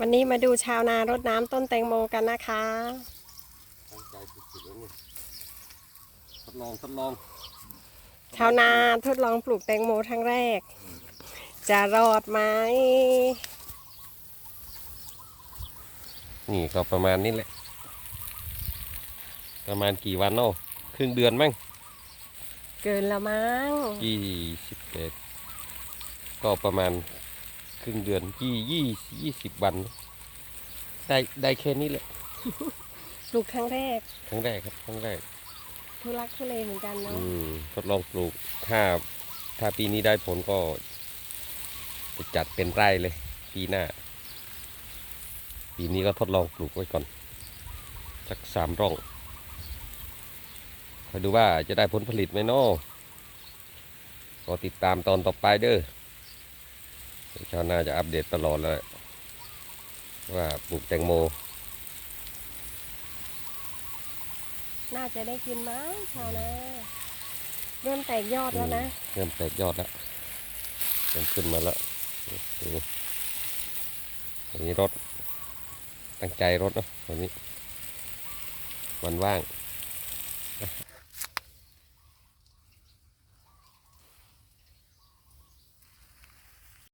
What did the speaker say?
วันนี้มาดูชาวนารดน้ำต้นแตงโมกันนะคะตั้งใจสุดๆแล้วเนี่ยทดลองทดลองชาวนาทดลองปลูกแตงโมครั้งแรก จะรอดไหมนี่ก็ประมาณนี้แหละ ประมาณกี่วันเนาะครึ่งเดือนมั้งเกินแล้วมั้งยี่สิบเอ็ดก็ประมาณ ครึ่งเดือนยี่ยี่ยี่สิบวัน ได้ได้แค่นี้แหละ ปลูกครั้งแรกครั้งแรกครับครั้งแรก ทุลักทุเลเหมือนกันเนาะอืมทดลองปลูก ถ้าถ้าปีนี้ได้ผลก็จะจัดเป็นไร่เลย ปีหน้า ปีนี้ก็ทดลองปลูกไว้ก่อน สักสามร่องคอยดูว่าจะได้ผลผลิตไหมเนาะก็ติดตามตอนต่อไปเด้อเดี๋ยว ชาวนาจะอัปเดตตลอดเลยว่าปลูกแตงโม น่าจะได้กินมั้งชาวนาเริ่มแตกยอดแล้วนะ เริ่มแตกยอดแล้วเริ่มขึ้นมาแล้วดูอันนี้รถ ตั้งใจรถเนาะวันนี้ วันว่าง